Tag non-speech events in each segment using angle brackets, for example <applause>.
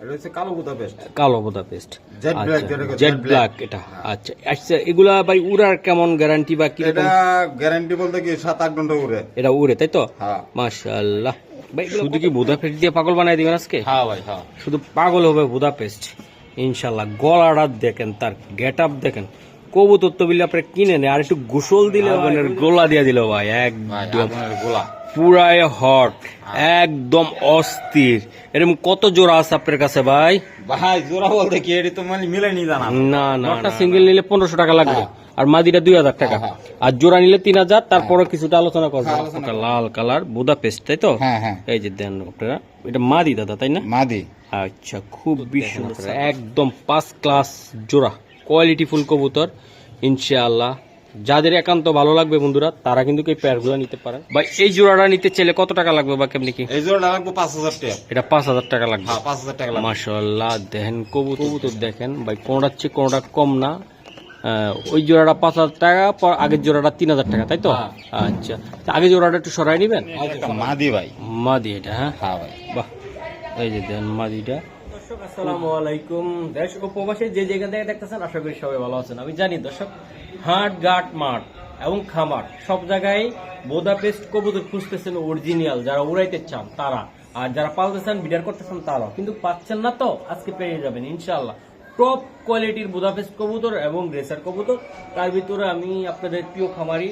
এটা কালো বুদা পেস্ট কালো বোদা পেস্ট Jet জেড ব্ল্যাক এটা আচ্ছা। আচ্ছা এগুলা ভাই উড়ার কেমন গ্যারান্টি বা কি এটা গ্যারান্টি বলতে কি সাত আট ঘণ্টা উড়ে। এটা উড়ে তাই তো? হ্যাঁ। মাশাআল্লাহ। ভাই শুধু কি বোদা দিয়ে পাগল বানাই দিবেন আজকে? হ্যাঁ ভাই হ্যাঁ। শুধু পাগল হবে বুদা পেস্ট ইনশাল্লাহ গলাটা দেখেন তার গেট আপ দেখেন। কবুতর তো বিলে আপনি কিনে নেন আর একটু গোসল দিলে ওখানে গোলা দিয়ে দিল ভাই ভাই একদম। গোলা। পুরাই হট একদম অস্থির। এরকম কত জোড়া আছে আপনার কাছে ভাই? ভাই জোড়া বলতে কি এটি তো মানে মিলে নি জানা। না না একটা সিঙ্গেল নিলে পনেরোশো টাকা লাগবে আর মাদিটা দুই হাজার টাকা। হ্যাঁ, আর জোড়া নিলে তিন হাজার তারপরে কিছুটা আলোচনা করব। লাল কালার বুদা পেস্ট তাই তো? হ্যাঁ হ্যাঁ। এই যে দেন আপনারা এটা মাদি দাদা তাই না? মাদি। আচ্ছা খুব সুন্দর একদম পাঁচ ক্লাস জোড়া। কোয়ালিটি ফুল কবুতর ইনশাআল্লাহ। যাদের একান্ত ভালো লাগবে বন্ধুরা তারা কিন্তু এই পেয়ারগুলো নিতে পারেন। বা এই জোড়াটা নিতে চাইলে কত টাকা লাগবে বা কেমনি কি? এই জোড়া লাগবে পাঁচ হাজার টাকা। এটা পাঁচ হাজার টাকা লাগবে। হ্যাঁ পাঁচ হাজার টাকা লাগবে। মাশাল্লাহ দেখেন কবুতর কবুতর। দেখেন। ভাই কোনটার চেয়ে কোনটা কম না। ওই জোড়াটা পাঁচ হাজার টাকা পর আগের জোড়াটা তিন হাজার টাকা তাই তো? হ্যাঁ। আচ্ছা আগে জোড়াটা একটু সরাই নিবেন? মাদি ভাই। মাদি এটা হ্যাঁ? হ্যাঁ ভাই। বাহ এই যে দেন মাদিটা। দর্শক আসসালামু আলাইকুম। দেশ ও প্রবাসী যে জায়গা থেকে দেখতেছেন আশা করি সবাই ভালো আছেন। আমি জানি দর্শক হাট ঘাট মাঠ এবং খামার। সব জায়গায় বোদাপেস্ট কবুতর খুঁজতেছেন অরিজিনাল যারা উড়াইতে চান, তারা। আর যারা পালতেছেন বিডার করতেছেন তারাও। কিন্তু পাচ্ছেন না তো? আজকে পেয়ে যাবেন ইনশাল্লাহ টপ কোয়ালিটির বুদাপেস্ট কবুতর এবং গ্রেসার কবুতর। তার ভিতরে আমি আপনাদের প্রিয় খামারি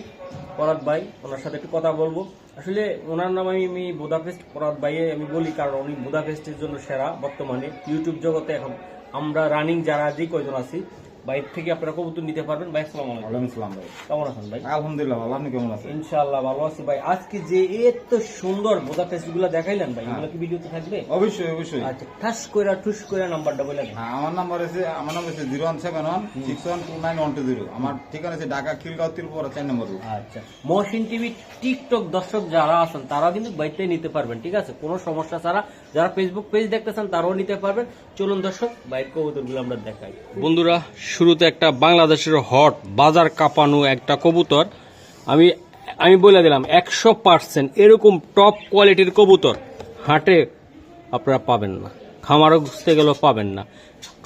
পরাত ভাই, ওনার সাথে একটু কথা বলব। আসলে ওনার নাম আমি আমি বুদাপেস্ট পরাত ভাইয়ে আমি বলি, কারণ উনি বুদাপেস্টের জন্য সেরা বর্তমানে ইউটিউব জগতে এখন আমরা রানিং যারা যে কয়জন আছি বাইর থেকে আপনারা কবুতর নিতে পারবেন। ভাই আসসালামু আলাইকুম। আসসালাম ভাই। কেমন আছেন ভাই? আলহামদুলিল্লাহ ভালো। আপনি কেমন আছেন? ইনশাআল্লাহ ভালো আছি ভাই। আজকে যে এত সুন্দর দেখাইলেন ভাই এগুলো কি ভিডিওতে থাকবে? অবশ্যই অবশ্যই। আচ্ছা ঠাস কইরা ঠুস কইরা নাম্বারটা বলে হ্যাঁ আমার নাম্বার আছে আমার নাম্বার আছে zero one seven one six one two nine one two zero আমার ঠিকানা আছে ঢাকা খিলগাঁও তিরপুরা চার নম্বর আচ্ছা মহসিন টিভি টিকটক দর্শক যারা আছেন তারা কিন্তু বাইতে নিতে পারবেন ঠিক আছে? কোনো সমস্যা ছাড়া যারা ফেসবুক পেজ দেখতেছেন তারাও নিতে পারবেন। চলুন দর্শক বাইক কবুতরগুলো আমরা দেখাই। বন্ধুরা শুরুতে একটা বাংলাদেশের হট বাজার কাঁপানো একটা কবুতর। আমি আমি বলে দিলাম, একশো পার্সেন্ট এরকম টপ কোয়ালিটির কবুতর হাটে আপনারা পাবেন না। খামারও খুঁজতে গেলেও পাবেন না।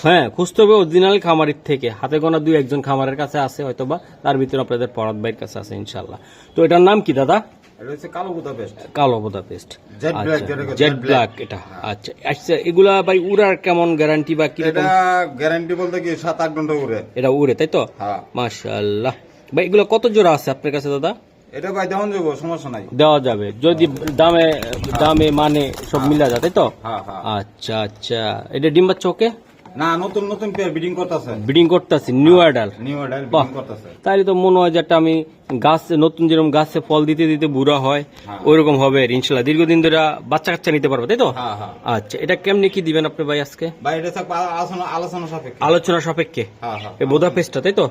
হ্যাঁ খুঁজতে হবে অরিজিনাল খামারের থেকে। হাতে গোনা দুই একজন খামারের কাছে আছে হয়তো বা তার ভিতরে আপনাদের পরাত ভাইয়ের কাছে আছে ইনশাল্লাহ তো এটার নাম কি দাদা? কালো বুদা পেস্ট জেড ব্ল্যাক এটা আচ্ছা। আচ্ছা এগুলা ভাই উড়ার কেমন গ্যারান্টি বা কি গ্যারান্টি বলতে কি সাত আট ঘণ্টা উড়ে। এটা উড়ে তাই তো? হ্যাঁ। মাশাআল্লাহ। ভাই এগুলো কত জোড়া আছে আপনার কাছে দাদা? এটা ভাই যাব সমস্যা নাই। দেওয়া যাবে। যদি দামে দামে মানে সব মিলা যায় তাই তো? হ্যাঁ হ্যাঁ। আচ্ছা আচ্ছা। এটা ডিম বাচ্চা ওকে? না নতুন নতুন পেয়ার বিডিং করতেছে। ব্রিডিং করতেছি নিউ অ্যাডাল নিউ অর্ডার বাহ। করতেছে। তাইলে তো মনে হয় আমি গাছে নতুন যেরকম গাছে ফল দিতে দিতে বুড়া হয় হ্যাঁ। ওইরকম হবে ইনশাল্লাহ। দীর্ঘদিন ধরে বাচ্চা কাচ্চা নিতে পারব তাই তো? হ্যাঁ আচ্ছা এটা কেমনি কি দিবেন আপনি ভাই আজকে? ভাই এটা আলোচনা আলোচনা সাপেক্ষে। আলোচনা সাপেক্ষে? বোধা পেস্টটা তাই তো?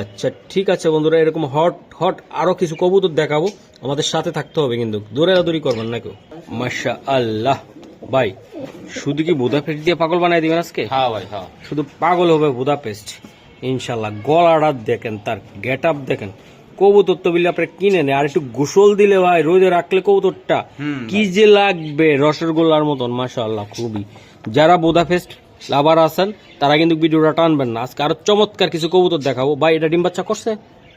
আচ্ছা ঠিক আছে বন্ধুরা এরকম হট হট আরও কিছু কবুতর দেখাবো। আমাদের সাথে থাকতে হবে কিন্তু। দৌড়াদৌড়ি করবেন না কেউ মাশা আল্লাহ ভাই শুধু কি বোধা পেস্ট দিয়ে পাগল বানাই দিবেন আজকে? হ্যাঁ ভাই হ্যাঁ। শুধু পাগল হবে বুদা পেস্ট ইনশাল্লাহ গলাটা দেখেন তার গেট আপ দেখেন। কবুতর তো বিলে আপনি কিনে নেন আর একটু গোসল দিলে ভাই রোদে রাখলে কবুতরটা। কি যে লাগবে রসগোল্লার মতন মাশাআল্লাহ খুবই। যারা বোদা ফেস্ট লাভার আছেন তারা কিন্তু ভিডিওটা টানবেন না। আজকে আরও চমৎকার কিছু কবুতর দেখাবো। ভাই এটা ডিম বাচ্চা করছে?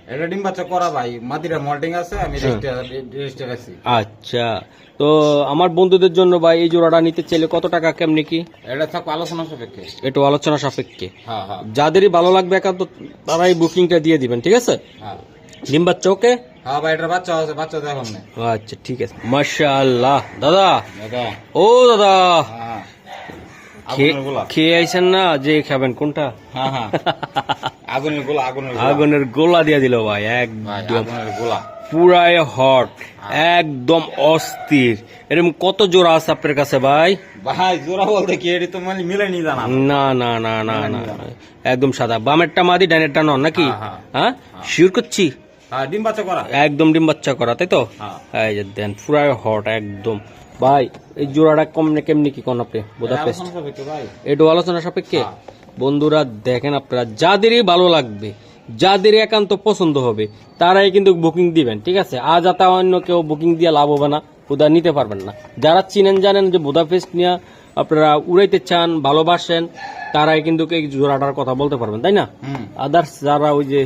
এটা ডিম বাচ্চা করা ভাই। মাদিরা মল্টিং আছে আমি হ্যাঁ। রেজিস্টার আছি আচ্ছা। তো আমার বন্ধুদের জন্য ভাই এই জোড়াটা নিতে চাইলে কত টাকা কেমনি কি? এটা থাকবে আলোচনা সাপেক্ষে। একটু আলোচনা সাপেক্ষে। হ্যাঁ হ্যাঁ। যাদেরই ভালো লাগবে একান্ত তারাই বুকিংটা দিয়ে দিবেন ঠিক আছে? ডিম বাচ্চা ওকে? হ্যাঁ ভাই এটা বাচ্চা আছে বাচ্চা দেখুন আচ্ছা ঠিক আছে। মাশাআল্লাহ। দাদা? দাদা। ও দাদা। খেয়ে- আইছেন না? যে খাবেন কোনটা? হ্যাঁ হ্যাঁ। <laughs> আগুনের গোলা আগুনের গোলা। আগুনের গোলা দিয়ে দিল ভাই একদম গোলা। পুরাই হট একদম অস্থির। এরকম কত জোড়া আছে আপনার কাছে ভাই? ভাই জোড়া বলতে কি এটি তো মানে মিলে নি জানা। না না না না না। একদম সাদা। বামেরটা মাদি ডানেরটা নন নাকি? হ্যাঁ, হ্যাঁ। শিওর করছি? হ্যাঁ ডিম বাচ্চা করা। একদম ডিম বাচ্চা করা তাই তো? হ্যাঁ। এই যে দেন পুরাই হট একদম। ভাই এই জোড়াটা কমনে কেমনি কি কোন আপনি? সাপেক্ষে ভাই। একটু আলোচনা সাপেক্ষে? হ্যাঁ। বন্ধুরা দেখেন আপনারা যাদেরই ভালো লাগবে যাদের একান্ত পছন্দ হবে তারাই কিন্তু বুকিং দিবেন ঠিক আছে? আজ আতা অন্য কেউ বুকিং দিয়ে লাভ হবে না ওদের নিতে পারবেন না। যারা চিনেন জানেন যে বুদাপেস্ট নিয়ে আপনারা উড়াইতে চান ভালোবাসেন তারাই কিন্তু এই জোড়াটার কথা বলতে পারবেন তাই না? আদার্স যারা ওই যে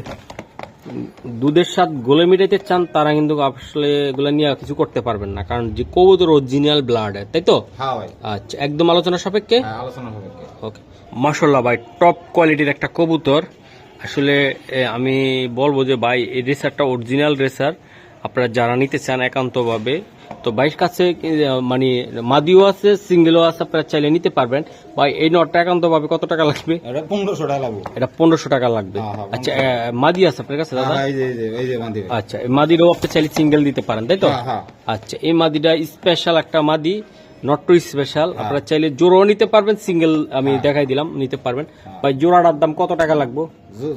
দুধের স্বাদ গলে মিটাইতে চান তারা কিন্তু আসলে এগুলো নিয়ে কিছু করতে পারবেন না। কারণ যে কবুতর অরিজিনাল ব্লাড তাই তো? হ্যাঁ আচ্ছা একদম আলোচনা সাপেক্ষে? হ্যাঁ আলোচনা হবে ওকে। মাসাল্লাহ ভাই টপ কোয়ালিটির একটা কবুতর। আসলে আমি বলব যে ভাই এই রেসারটা অরিজিনাল রেসার আপনারা যারা নিতে চান একান্তভাবে তো বাইশ কাছে মানে মাদিও আছে সিঙ্গেলও আছে আপনারা চাইলে নিতে পারবেন। বা এই নটটা একান্তভাবে কত টাকা লাগবে? এটা পনেরোশো টাকা লাগবে। এটা পনেরোশো টাকা লাগবে। হ্যাঁ, হ্যাঁ, আচ্ছা মাদি আছে আপনার কাছে দাদা? হ্যাঁ। আচ্ছা মাদিরও আপনি চাইলে সিঙ্গেল দিতে পারেন তাই তো? আচ্ছা এই মাদিটা স্পেশাল একটা মাদি। নট টু স্পেশাল আপনারা চাইলে জোড়াও নিতে পারবেন সিঙ্গেল আমি দেখাই দিলাম নিতে পারবেন। ভাই জোড়াটার দাম কত টাকা লাগবে?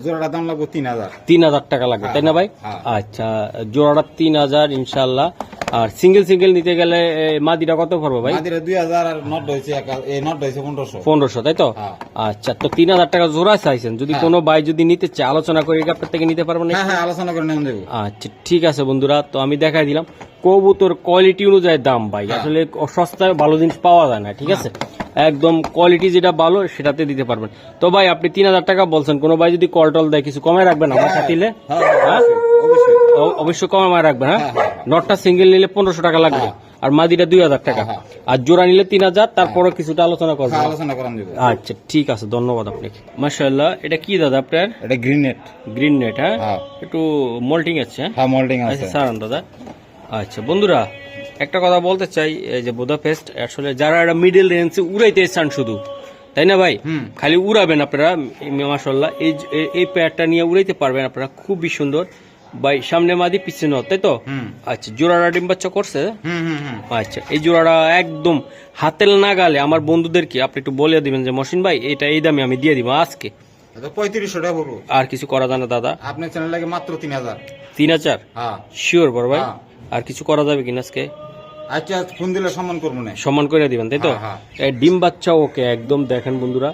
জোড়াটার দাম লাগবো তিন হাজার। তিন হাজার টাকা লাগবে তাই না ভাই? হ্যাঁ। আচ্ছা জোড়াটার তিন হাজার ইনশাল্লাহ আর সিঙ্গেল সিঙ্গেল নিতে গেলে মাদিটা কত পড়বে ভাই? আর নট এই নট পনেরোশো। তাই তো? হ্যাঁ। আচ্ছা তো তিন হাজার টাকা জোড়া চাইছেন। যদি কোনো ভাই যদি নিতে চায় আলোচনা করে আপনার থেকে নিতে পারবেন হ্যাঁ হ্যাঁ আলোচনা করে নেন দেবো আচ্ছা ঠিক আছে বন্ধুরা তো আমি দেখাই দিলাম। কবুতর কোয়ালিটি অনুযায়ী দাম ভাই হ্যাঁ। আসলে সস্তায় ভালো জিনিস পাওয়া যায় না ঠিক আছে? একদম কোয়ালিটি যেটা ভালো সেটাতে দিতে পারবেন। তো ভাই আপনি তিন হাজার টাকা বলছেন কোনো ভাই যদি কল টল দেয় কিছু কমায় রাখবেন আমার হ্যাঁ হ্যাঁ, অবশ্যই, কমায় রাখবেন হ্যাঁ? হ্যাঁ, হ্যাঁ, নটটা সিঙ্গেল নিলে পনেরোশো টাকা লাগবে আর মাদিটা দুই হাজার টাকা। হ্যাঁ, আর জোড়া নিলে তিন হাজার তারপরে কিছুটা আলোচনা করবেন হ্যাঁ আলোচনা করান দেবো। আচ্ছা ঠিক আছে ধন্যবাদ আপনাকে। মাশাআল্লাহ এটা কি দাদা আপনার? এটা গ্রিন নেট গ্রিন নেট হ্যাঁ? হ্যাঁ। একটু মোল্টিং আছে হ্যাঁ? হ্যাঁ মোল্ডিং আচ্ছা আছে। সারান দাদা। আচ্ছা বন্ধুরা একটা কথা বলতে চাই যে বুদাপেস্ট আসলে যারা একটা মিডল রেঞ্জে উড়াইতে চান শুধু তাই না ভাই? খালি উড়াবেন আপনারা মাসাল্লাহ এই এই- এই প্যাডটা নিয়ে উড়াইতে পারবেন আপনারা খুবই সুন্দর। ভাই সামনে মাদি পিছনে তাই তো? আচ্ছা জোড়াটা ডিম বাচ্চা করছে? হুম হুম হুম। আচ্ছা এই জোড়াটা একদম হাতেল না গালে আমার বন্ধুদেরকে আপনি একটু বলে দিবেন যে মসিন ভাই এটা এই দামে আমি দিয়ে দিব আজকে। পঁয়ত্রিশশো টাকা পড়ব। আর কিছু করা যায় না দাদা। আপনার চ্যানেল লাগে মাত্র তিন হাজার। তিন হাজার? হ্যাঁ। শিওর বড় ভাই। হ্যাঁ। আর কিছু করা যাবে কিনা আজকে? আচ্ছা ফোন দিলে সম্মান করব না। সম্মান করে দিবেন তাই তো? হ্যাঁ, এই ডিম বাচ্চা ওকে একদম দেখেন বন্ধুরা।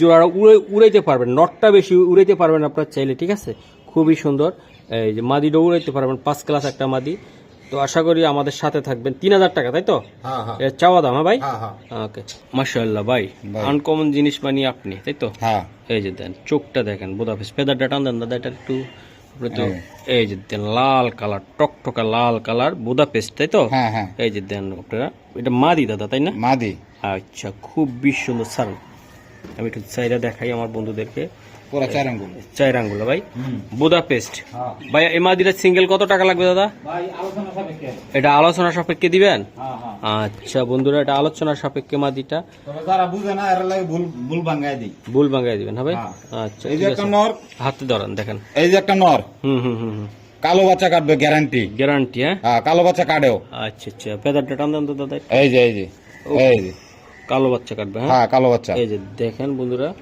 জোড়াটা উড়ে উড়াইতে পারবেন নটটা বেশি উড়াইতে পারবেন আপনার চাইলে ঠিক আছে? খুবই সুন্দর। এই যে মাদি উড়াইতে পারবেন পাঁচ ক্লাস একটা মাদি। তো আশা করি আমাদের সাথে থাকবেন। তিন হাজার টাকা তাই তো? হ্যাঁ হ্যাঁ। এর চাওয়া দাম হ্যাঁ ভাই? হ্যাঁ ওকে। মাশাআল্লাহ ভাই। আনকমন জিনিস বানিয়ে আপনি তাই তো? এই যে দেন চোখটা দেখেন বোদাফিস ফেদারটা টান দেন দাদা এটা একটু এই। যে দেন লাল কালার টকটকা লাল কালার বোদাপেস্ট তাই তো? এই যে দেন আপনারা এটা মাদি দাদা তাই না? মাদি। আচ্ছা খুব বেশ সুন্দর স্যার। আমি একটু চাইরা দেখাই আমার বন্ধুদেরকে। পুরা চার আঙ্গুল। চাই আঙ্গুলা ভাই। হুম। পেস্ট। হ্যাঁ। ভাই এই মাদিটা সিঙ্গেল কত টাকা লাগবে দাদা? ভাই আলোচনা সাপেক্ষে। এটা আলোচনা সাপেক্ষে দিবেন? হ্যাঁ হ্যাঁ। আচ্ছা বন্ধুরা এটা আলোচনা সাপেক্ষে মাদিটা। যারা বুঝে না এর লাগে ভুল ভুল ভাঙ্গাই দিই। ভুল ভাঙাই দিবেন হ্যাঁ ভাই। আচ্ছা এই যে একটা নর। হাতে ধরেন দেখেন। এই যে একটা নর। হুম হুম হুম কালো বাচ্চা কাটবে গ্যারান্টি গ্যারান্টি হ্যাঁ? কালো বাচ্চা কাটেও। আচ্ছা আচ্ছা। ফেদারটা টান দেন তো দাদা। এই যে এই যে। এই যে। কালো বাচ্চা কাটবে হ্যাঁ কালো বাচ্চা। এই যে দেখেন বন্ধুরা।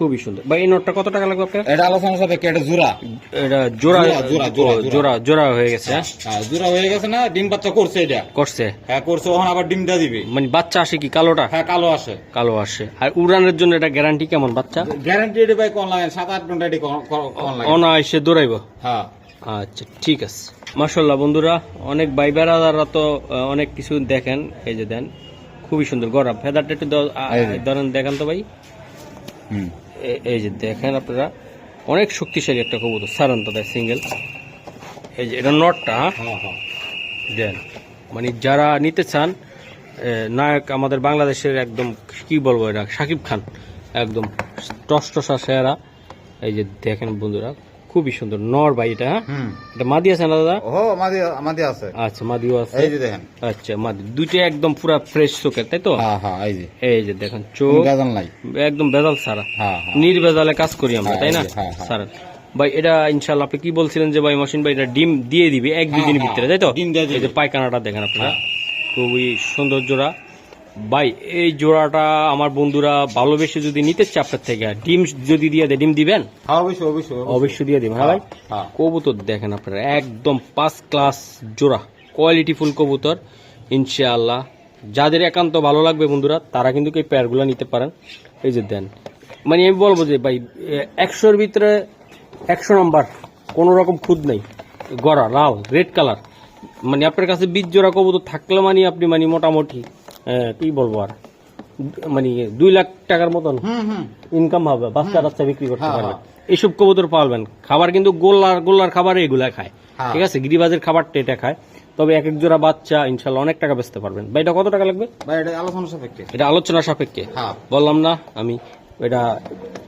খুবই সুন্দর। ভাই এই নোটটা কত টাকা লাগবে আপনার? এটা আলোচনা সাপেক্ষে এটা জোড়া। এটা জোড়া জোড়া, জোড়া, জোড়া, হয়ে গেছে হ্যাঁ? হ্যাঁ জোড়া হয়ে গেছে না ডিম বাচ্চা করছে এটা। করছে? হ্যাঁ করছে ওখানে আবার ডিমটা দিবে। মানে বাচ্চা আসে কি কালোটা? হ্যাঁ কালো আসে। কালো আসে। আর উড়ানের জন্য এটা গ্যারান্টি কেমন বাচ্চা? গ্যারান্টি এটা ভাই কোন লাগে সাত আট ঘণ্টা এটি কোন- লাগে। অনায়াসে দৌড়াইব? হ্যাঁ। আচ্ছা ঠিক আছে। মাসাল্লাহ বন্ধুরা অনেক ভাই বেড়াদাররা তো অনেক কিছু দেখেন এই যে দেন। খুবই সুন্দর গরম। ফেদারটা একটু। ধরেন দেখান তো ভাই। হুম। এই যে দেখেন আপনারা অনেক শক্তিশালী একটা কবুতর সারান দাদা সিঙ্গেল এই যে এটা নটটা হ্যাঁ? হ্যাঁ হ্যাঁ। দেন মানে যারা নিতে চান নায়ক আমাদের বাংলাদেশের একদম কি বলব এটা সাকিব খান একদম টস টসা সেরা। এই যে দেখেন বন্ধুরা খুবই সুন্দর। নর ভাই এটা হ্যাঁ? এটা মাদি আছে না দাদা? ও আমাদের আমাদের আছে। আচ্ছা মাদিও আছে। এই যে দেখেন। আচ্ছা মাদি। দুইটা একদম পুরা ফ্রেশ চোখের তাই তো? হ্যাঁ হ্যাঁ এই যে। এই যে দেখেন চোখ গাজন নাই। একদম বেজাল সারা। হ্যাঁ হ্যাঁ। নির্বেজালে কাজ করি আমরা হ্যাঁ, তাই না। স্যার ভাই এটা ইনশাল্লাহ আপনি কি বলছিলেন যে ভাই মশিন ভাই এটা ডিম দিয়ে দিবে এক দুই দিনের হ্যাঁ, ভিতরে তাই তো। এই যে পায়খানাটা দেখেন আপনারা। খুবই সুন্দর জোড়া। ভাই এই জোড়াটা আমার বন্ধুরা ভালোবেসে যদি নিতে চায় আপনার থেকে ডিম যদি দিয়ে দেয় ডিম দিবেন? হ্যাঁ অবশ্যই অবশ্যই অবশ্যই। অবশ্যই দিয়ে দিবেন হ্যাঁ ভাই? হ্যাঁ কবুতর দেখেন আপনারা একদম পাঁচ ক্লাস জোড়া কোয়ালিটি ফুল কবুতর ইনশাআল্লাহ। যাদের একান্ত ভালো লাগবে বন্ধুরা তারা কিন্তু এই পেয়ারগুলো নিতে পারেন। এই যে দেন মানে আমি বলব যে ভাই একশোর ভিতরে একশো নম্বর কোনো রকম খুদ নেই। গড়া লাল রেড কালার মানে আপনার কাছে বীজ জোড়া কবুতর থাকলে মানে আপনি মানে মোটামুটি কি বলব আর? মানে দুই লাখ টাকার মতন ইনকাম হবে বাচ্চা টাচ্চা বিক্রি করতে হ্যাঁ, পারবেন এইসব কবুতর পালবেন খাবার কিন্তু গোল্লার গোল্লার খাবার এগুলা খায়। হ্যাঁ। ঠিক আছে? গিরিবাজের খাবারটা এটা খায়। তবে এক এক জোড়া বাচ্চা ইনশাল্লাহ অনেক টাকা বেচতে পারবেন। ভাই এটা কত টাকা লাগবে? ভাই এটা আলোচনা সাপেক্ষে। এটা আলোচনা সাপেক্ষে। হ্যাঁ। বললাম না আমি এটা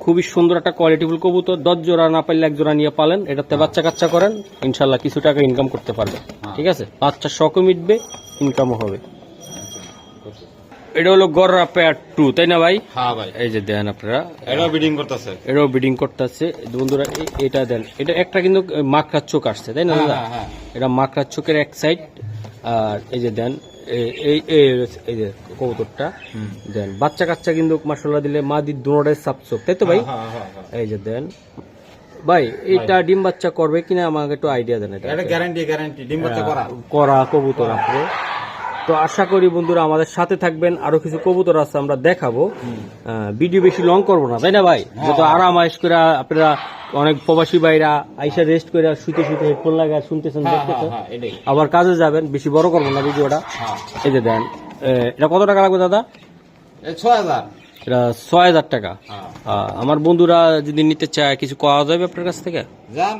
খুবই সুন্দর একটা কোয়ালিটিফুল কবুতর। দশ জোড়া না পারলে এক জোড়া নিয়ে পালেন। এটাতে বাচ্চা কাচ্চা করেন। ইনশাল্লাহ কিছু টাকা ইনকাম করতে পারবে। ঠিক আছে? বাচ্চা শখও মিটবে ইনকামও হবে। এটা হলো গররা পেয়ার টু তাই না ভাই? হ্যাঁ ভাই। এই যে দেন আপনারা। এটাও বিডিং করতেছে। এটাও বিডিং করতেছে। বন্ধুরা এটা দেন। এটা একটা কিন্তু মাকড়ার চোখ আসছে তাই না হ্যাঁ দাদা? হ্যাঁ হ্যাঁ। এটা মাকড়ার চোখের এক সাইড আর এই যে দেন এই এই- এই যে কবুতরটা দেন। বাচ্চা কাচ্চা কিন্তু মাসাল্লাহ দিলে মা দি দুটাই সাপ চোখ তাই তো ভাই? এই যে দেন। ভাই এটা ডিম বাচ্চা করবে কিনা আমাকে একটু আইডিয়া দেন এটা এটা গ্যারান্টি গ্যারান্টি ডিম বাচ্চা করা। করা কবুতর আপনি। তো আশা করি বন্ধুরা আমাদের সাথে থাকবেন। আরও কিছু কবুতর আছে আমরা দেখাবো। ভিডিও বেশি লং করব না তাই না ভাই? যত আরাম আয়স করে আপনারা অনেক প্রবাসী ভাইরা আইসা রেস্ট করে শুতে শুতে হেডফোন লাগা শুনতেছেন হ্যাঁ হ্যাঁ দেখতেছেন হ্যাঁ আবার কাজে যাবেন বেশি বড় করব না ভিডিওটা হ্যাঁ। এই যে দেন এটা কত টাকা লাগবে দাদা? ছ ছয় হাজার। এটা ছয় হাজার টাকা। হ্যাঁ। আমার বন্ধুরা যদি নিতে চায় কিছু পাওয়া যাবে আপনার কাছ থেকে? যান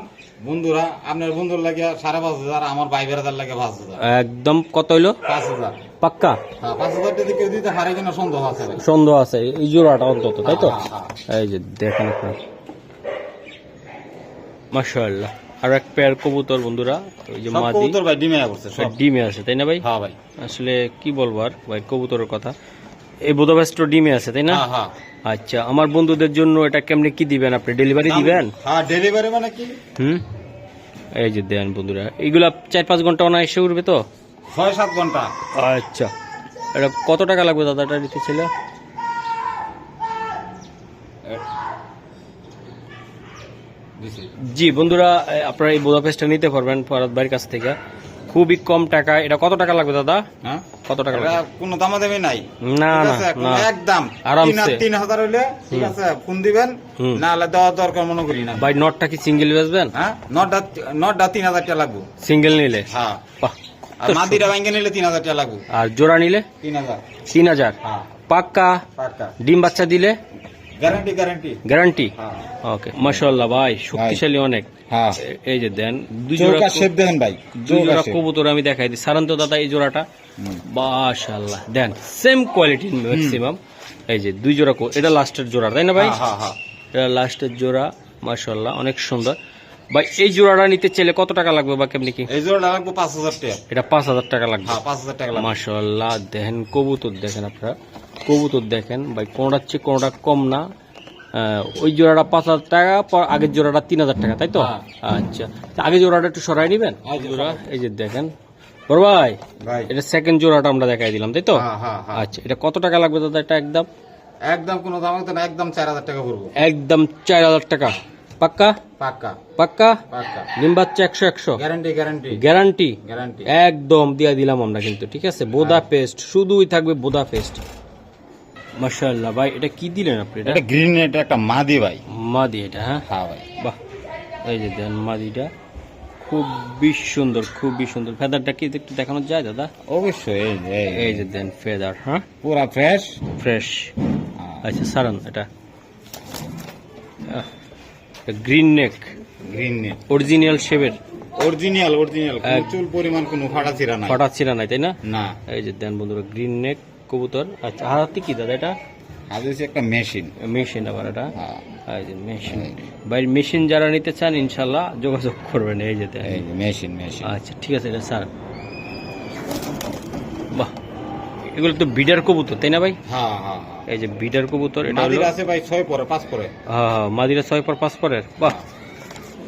বন্ধুরা আপনার বন্ধুর লাগে সাড়ে পাঁচ হাজার আমার ভাই বেড়াদার লাগে পাঁচ হাজার। একদম কত হইল? পাঁচ হাজার। পাক্কা? হ্যাঁ পাঁচ হাজার যদি কেউ দিতে পারে কিনা সন্দেহ আছে সন্দেহ আছে এই জোড়াটা অন্তত তাই তো? হ্যাঁ। এই যে দেখেন আপনার। মাশাআল্লাহ আর এক পেয়ার কবুতর বন্ধুরা ওই যে মাদি। কবুতর ভাই ডিমে ডিমে আছে তাই না ভাই? হ্যাঁ ভাই। আসলে কি বলব আর ভাই কবুতরের কথা। এই বোধবাস্ত্র ডিমে আছে তাই না? হ্যাঁ হ্যাঁ। আচ্ছা আমার বন্ধুদের জন্য এটা কেমনে কি দিবেন আপনি? ডেলিভারি দিবেন? হ্যাঁ ডেলিভারি মানে কি? হুম? এই যে দেন বন্ধুরা এইগুলা চার পাঁচ ঘণ্টা ওনা এসে উঠবে তো? ছয় সাত ঘণ্টা। আচ্ছা এটা কত টাকা লাগবে দাদা এটা দিতে ছিল? জি বন্ধুরা আপনারা এই বোদাপেস্টটা নিতে পারবেন ফরাদ ভাইয়ের কাছ থেকে। খুবই কম টাকা। এটা কত টাকা লাগবে দাদা? হ্যাঁ? কত টাকা কোনো দামাদামি নাই। না না একদম আরামসে। তিন হাজার- হইলে ঠিক আছে ফোন দিবেন। না হলে দেওয়ার দরকার মনে করি না। ভাই নটটা কি সিঙ্গেল বেচবেন হ্যাঁ? নটটা নটটা তিন হাজার টাকা লাগবে। সিঙ্গেল নিলে? হ্যাঁ। আর মাদিটা ব্যাংকে নিলে তিন হাজার টাকা লাগবে। আর জোড়া নিলে? তিন হাজার। তিন হাজার। হ্যাঁ। পাক্কা? পাক্কা। ডিম বাচ্চা দিলে? গ্যারান্টি গ্যারান্টি গ্যারান্টি ওকে মাশাআল্লাহ ভাই শক্তিশালী অনেক। এই যে দেন দুই জোড়া শেপ দেন ভাই দুই জোড়া। কবুতর আমি দেখাই দিই। সারান্ত দাদা এই জোড়াটা? মাশাআল্লাহ। দেন সেম কোয়ালিটি ম্যাক্সিমাম এই যে দুই জোড়া এটা লাস্টের জোড়া তাই না ভাই? হ্যাঁ হ্যাঁ হ্যাঁ। এটা লাস্টের জোড়া মাশাআল্লাহ অনেক সুন্দর। ভাই এই জোড়াটা নিতে চাইলে কত টাকা লাগবে বা কেমনি কি? এই জোড়া লাগবে পাঁচ হাজার টাকা। এটা পাঁচ হাজার টাকা লাগবে। হ্যাঁ পাঁচ হাজার টাকা মাশাআল্লাহ দেখেন কবুতর দেখেন আপনারা। কবুতর দেখেন ভাই কোনটার চেয়ে কোনটা কম না। ওই জোড়াটা পাঁচ হাজার টাকা পর আগের জোড়াটা তিন হাজার টাকা তাই তো? হ্যাঁ। আচ্ছা তা আগে জোড়াটা একটু সরাই নিবেন? এই যে জোড়া এই যে দেখেন। বড় ভাই ভাই। এটা সেকেন্ড জোড়াটা আমরা দেখাই দিলাম তাই তো? হ্যাঁ হ্যাঁ হ্যাঁ। আচ্ছা এটা কত টাকা লাগবে দাদা এটা একদম? একদম কোনো দাম একদম চার হাজার টাকা পড়ব। একদম চার হাজার টাকা। পাক্কা? পাক্কা। পাক্কা? পাক্কা। ডিম বাচ্চা একশো একশো। Guarantee guarantee. গ্যারান্টি? গ্যারান্টি। একদম দিয়া দিলাম আমরা কিন্তু ঠিক আছে? বোদা পেস্ট শুধুই থাকবে বোদা পেস্ট। মাশাআল্লাহ ভাই এটা কি দিলেন আপনি এটা? গ্রিন এটা একটা মাদি ভাই। মাদি এটা হ্যাঁ? হ্যাঁ ভাই। বাহ এই যে দেন মাদিটা। খুবই সুন্দর খুবই সুন্দর। ফেদারটা কি একটু দেখানো যায় দাদা? অবশ্যই এই যে এই- এই যে দেন ফেদার হ্যাঁ? পুরা ফ্রেশ ফ্রেশ আচ্ছা সারান এটা। Green neck. Green net original শেপের। Original original. চুল পরিমাণ কোনো ফাটা ছিড়া নাই। ফাটা ছিঁড়া নাই তাই না? না। এই যে দেন বন্ধুরা গ্রিন নেক কবুতর। আচ্ছা হাতে কি দাদা এটা? হচ্ছে একটা মেশিন। মেশিন আবার এটা? হ্যাঁ। এই যে মেশিন। ভাই মেশিন যারা নিতে চান ইনশাল্লাহ যোগাযোগ করবেন এই যে এই যে মেশিন মেশিন। আচ্ছা ঠিক আছে এটা স্যার। বাহ এগুলো তো বিডার কবুতর তাই না ভাই? হ্যাঁ হ্যাঁ। এই যে বিডার কবুতর এটা হলো আছে ভাই ছয় পরে পাঁচ পরে। হ্যাঁ হ্যাঁ, মাদিরা ছয় পর পাঁচ পরের বাহ।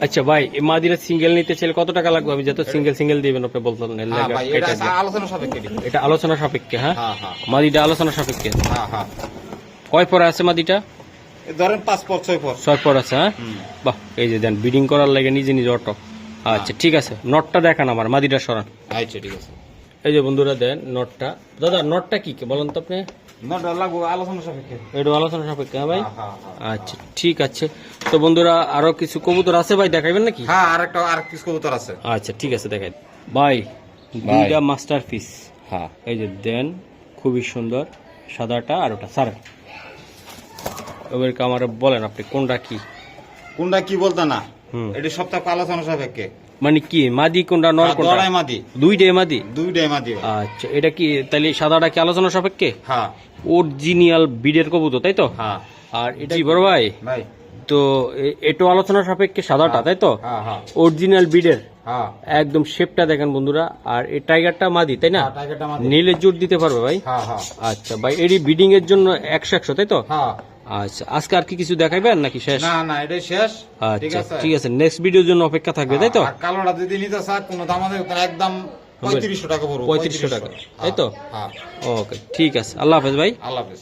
আচ্ছা ভাই এই মাদিরা সিঙ্গেল নিতে চাইলে কত টাকা লাগবে? আমি যত সিঙ্গেল সিঙ্গেল দিবেন আপনি বলতেন না, হ্যাঁ ভাই এটা আলোচনা সাপেক্ষে এটা আলোচনা সাপেক্ষে হ্যাঁ? হ্যাঁ হ্যাঁ। মাদিটা আলোচনা সাপেক্ষে। হ্যাঁ হ্যাঁ। কয় পরে আছে মাদিটা? ধরেন পাঁচ পর ছয় পর। ছয় পর আছে হ্যাঁ? বাহ এই যে দেন বিডিং করার লাগে নিজে নিজে অটো। আচ্ছা ঠিক আছে নটটা দেখান আমার মাদিটা সরান। আচ্ছা ঠিক আছে। এই যে বন্ধুরা দেন নটটা দাদা নটটা কি কি বলেন তো আপনি? নটা আলোচনা সাপেক্ষে। একটু আলোচনা সাপেক্ষে হ্যাঁ ভাই? হ্যাঁ হ্যাঁ হ্যাঁ। আচ্ছা ঠিক আছে। তো বন্ধুরা আরও কিছু কবুতর আছে ভাই দেখাইবেন নাকি? হ্যাঁ আর আর কিছু কবুতর আছে। আচ্ছা ঠিক আছে দেখাই। ভাই দুইটা মাস্টার পিস হ্যাঁ। এই যে দেন খুবই সুন্দর সাদাটা আর ওটা স্যার ওদেরকে আমার বলেন আপনি কোনটা কি? কোনটা কি বলতে না? এটি সপ্তাহ আলোচনা সাপেক্ষে। মানে কি মাদি কোনটা নর কোনটা? দড়াই মাদি। দুইটাই মাদি? দুইটাই মাদি আচ্ছা এটা কি তাহলে সাদাটা কি আলোচনা সাপেক্ষে? হ্যাঁ। অরিজিনাল বিডের কবুতর তাই তো? হ্যাঁ। আর এটা কি বড় ভাই। ভাই। তো এ- এটাও আলোচনা সাপেক্ষে সাদাটা তাই তো? হ্যাঁ হ্যাঁ। অরিজিনাল বিডের। হ্যাঁ। একদম শেপটা দেখেন বন্ধুরা। আর এই টাইগারটা মাদি তাই না? হ্যাঁ, টাইগারটা মাদি। নীলে জোর দিতে পারবে ভাই। হ্যাঁ হ্যাঁ। আচ্ছা ভাই এরই বিডিং এর জন্য একশো একশো তাই তো? হ্যাঁ। আচ্ছা আজকে আর কি কিছু দেখাইবেন নাকি শেষ? না না এটাই শেষ। আচ্ছা ঠিক আছে। নেক্সট ভিডিওর জন্য অপেক্ষা থাকবে তাই তো? কালোটা যদি নিতে চান কোনো দাম আমাদের একদম পঁয়ত্রিশশো টাকা পড়বে 3500 টাকা, তাই তো? হ্যাঁ ওকে ঠিক আছে। আল্লাহ হাফেজ ভাই। আল্লাহ হাফেজ।